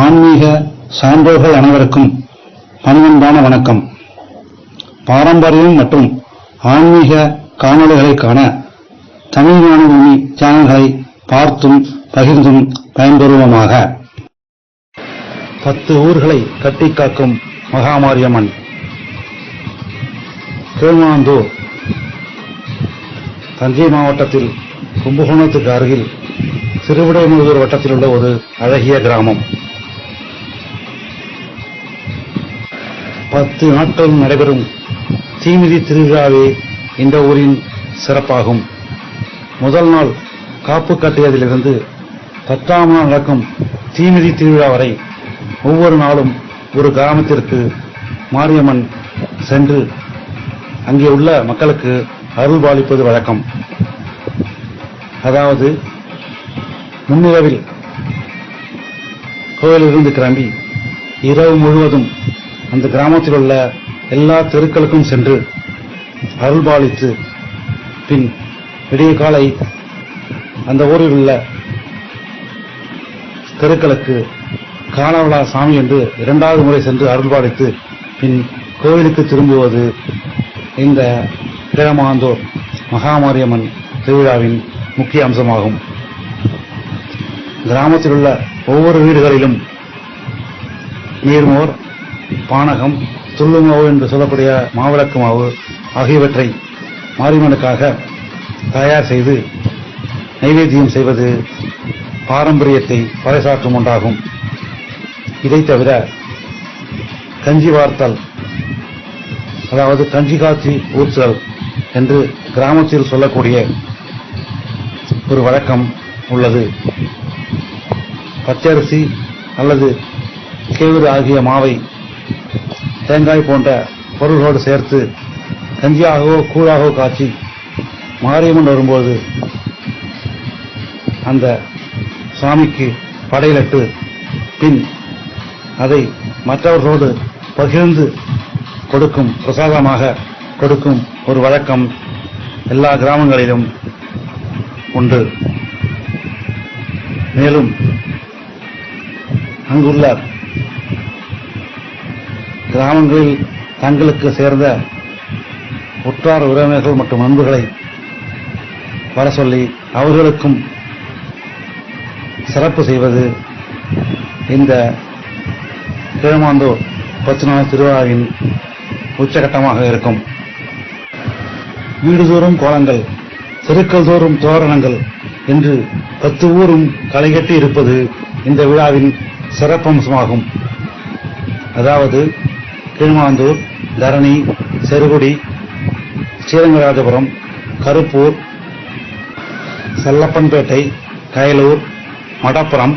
ஆன்மீக சான்றோர்கள் அனைவருக்கும் பணிவன்பான வணக்கம். பாரம்பரியம் மற்றும் ஆன்மீக காணொளிகளை காண தமிழ் ஞானபூமி சேனல்களை பார்த்தும் பகிர்ந்தும் பயன்பெறுவோமாக. பத்து ஊர்களை கட்டி காக்கும் மகாமாரியம்மன். திருமாந்தூர் தஞ்சை மாவட்டத்தில் கும்பகோணத்துக்கு அருகில் திருவிடைமுழுதூர் வட்டத்தில் உள்ள ஒரு அழகிய கிராமம். பத்து நாட்கள் நடைபெறும் தீமிதி திருவிழாவே இந்த ஊரின் சிறப்பாகும். முதல் நாள் காப்பு கட்டியதிலிருந்து பத்தாம் நாள் நடக்கும் தீமிதி திருவிழா வரை ஒவ்வொரு நாளும் ஒரு கிராமத்திற்கு மாரியம்மன் சென்று அங்கே உள்ள மக்களுக்கு அருள் பாலிப்பது வழக்கம். அதாவது முன்னிரவில் கோயிலிருந்து கிளம்பி இரவு முழுவதும் அந்த கிராமத்தில் உள்ள எல்லா தெருக்களுக்கும் சென்று அருள்பாலித்து பின் விடிய காலை அந்த ஊரில் உள்ள தெருக்களுக்கு காணவளா சாமி என்று இரண்டாவது முறை சென்று அருள்பாலித்து பின் கோவிலுக்கு திரும்புவது இந்த கிழமாந்தோர் மகாமாரியம்மன் திருவிழாவின் முக்கிய அம்சமாகும். கிராமத்தில் உள்ள ஒவ்வொரு வீடுகளிலும் நீர்மோர் பானகம் துள்ளு மாவு என்று சொல்லக்கூடிய மாவிளக்கு மாவு ஆகியவற்றை மாரியம்மனுக்காக தயார் செய்து நைவேத்தியம் செய்வது பாரம்பரியத்தை பறைசாற்றும் ஒன்றாகும். இதைத் தவிர கஞ்சி வார்த்தல் அதாவது கஞ்சி காய்ச்சி ஊற்றுதல் என்று கிராமத்தில் சொல்லக்கூடிய ஒரு வழக்கம் உள்ளது. பச்சரிசி அல்லது கேவுரு ஆகிய மாவை தேங்காய் போன்ற பொருள்களோடு சேர்த்து கஞ்சியாகவோ கூழாகவோ காய்ச்சி மாரியம்மன் வரும்போது அந்த சுவாமிக்கு படையிலிட்டு பின் அதை மற்றவர்களோடு பகிர்ந்து கொடுக்கும் பிரசாதமாக கொடுக்கும் ஒரு வழக்கம் எல்லா கிராமங்களிலும் உண்டு. மேலும் அங்குள்ள கிராமங்களில் தங்களுக்கு சேர்ந்த உற்றார் உறவினர்கள் மற்றும் நண்பர்களை வர சொல்லி அவர்களுக்கும் சிறப்பு செய்வது இந்த கிழமாந்தூர் பத்து திருவிழாவின் உச்சகட்டமாக இருக்கும். வீடுதோறும் கோலங்கள் தெருக்கள் தோறும் தோரணங்கள் என்று பத்து ஊரும் களைகட்டி இருப்பது இந்த விழாவின் சிறப்பம்சமாகும். அதாவது கீழ்மாந்தூர் தரணி செருகுடி ஸ்ரீரங்கராஜபுரம் கருப்பூர் செல்லப்பன்பேட்டை கயலூர் மடப்புறம்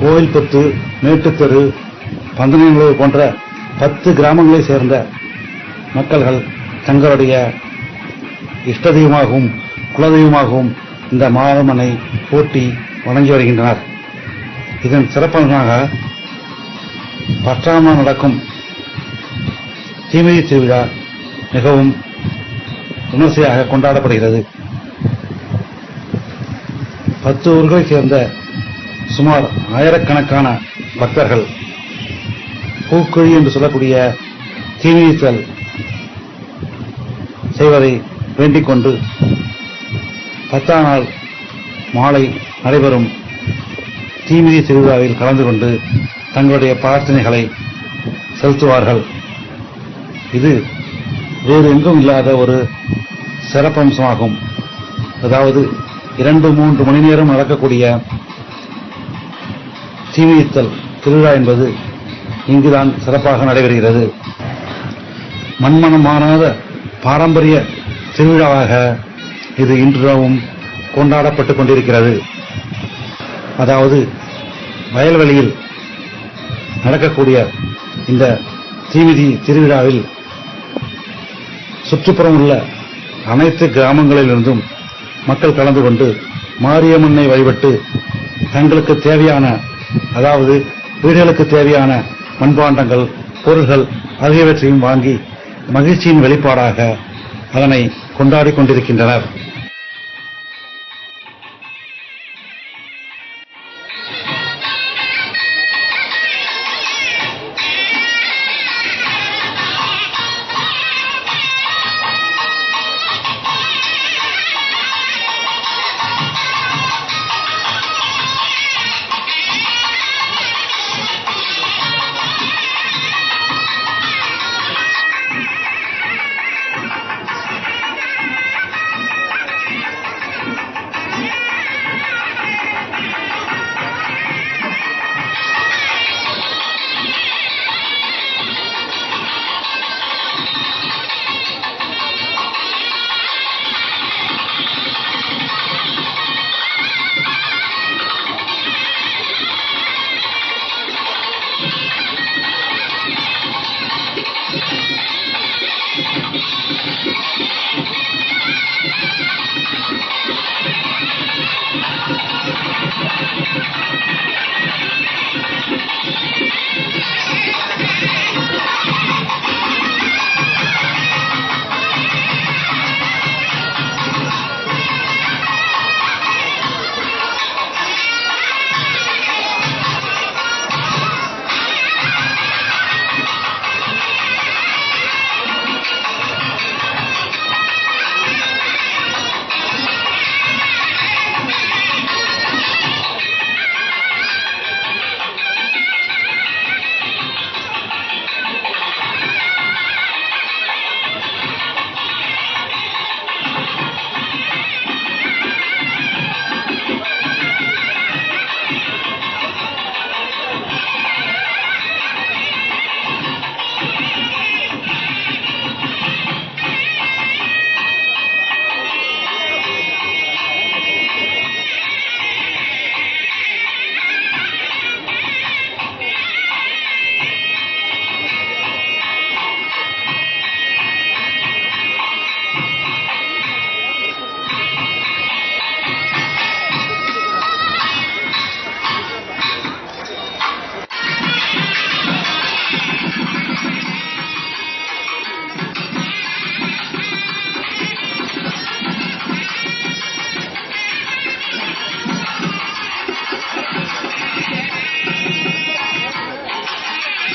கோவில்பத்து மேட்டுத்தெரு பந்தனங்களூர் போன்ற பத்து கிராமங்களைச் சேர்ந்த மக்கள்கள் தங்களுடைய இஷ்ட தெய்வமாகவும் குலதெய்வமாகவும் இந்த மாதமனை போட்டி வணங்கி வருகின்றனர். இதன் சிறப்பாக பற்றாமல் நடக்கும் தீமிதி திருவிழா மிகவும் விமர்சையாக கொண்டாடப்படுகிறது. பத்து ஊர்களைச் சேர்ந்த சுமார் ஆயிரக்கணக்கான பக்தர்கள் பூக்குழி என்று சொல்லக்கூடிய தீமிதித்தல் செய்வதை வேண்டிக் கொண்டு பத்தாம் நாள் மாலை நடைபெறும் தீமிதி திருவிழாவில் கலந்து கொண்டு தங்களுடைய பிரார்த்தனைகளை செலுத்துவார்கள். இது வேறு எங்கும் இல்லாத ஒரு சிறப்பம்சமாகும். அதாவது இரண்டு மூன்று மணி நேரம் நடக்கக்கூடிய தீமிதித்தல் திருவிழா என்பது இங்குதான் சிறப்பாக நடைபெறுகிறது. மண்மனம் மாறாத பாரம்பரிய திருவிழாவாக இது இன்றும் கொண்டாடப்பட்டுக் கொண்டிருக்கிறது. அதாவது வயல்வெளியில் நடக்கக்கூடிய இந்த தீமிதி திருவிழாவில் சுற்றுப்புறம் உள்ள அனைத்து கிராமங்களிலிருந்தும் மக்கள் கலந்து கொண்டு மாரியம்மனை வழிபட்டு தங்களுக்கு தேவையான அதாவது வீடுகளுக்கு தேவையான மண்பாண்டங்கள் பொருள்கள் ஆகியவற்றையும் வாங்கி மகிழ்ச்சியின் வெளிப்பாடாக அதனை கொண்டாடிக் கொண்டிருக்கின்றனர்.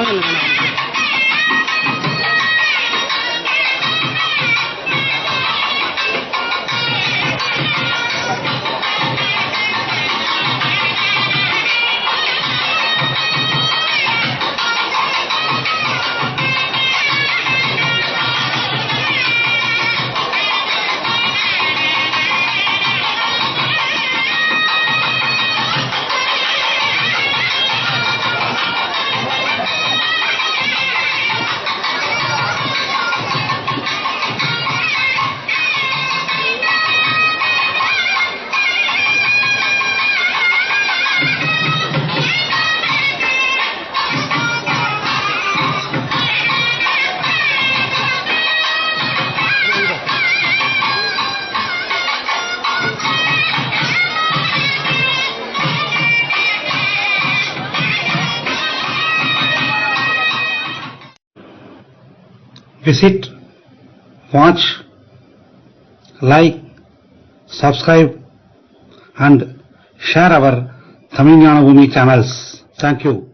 Neuen Rang. Visit, watch, like, subscribe and share our Tamil Nadu channels. Thank you.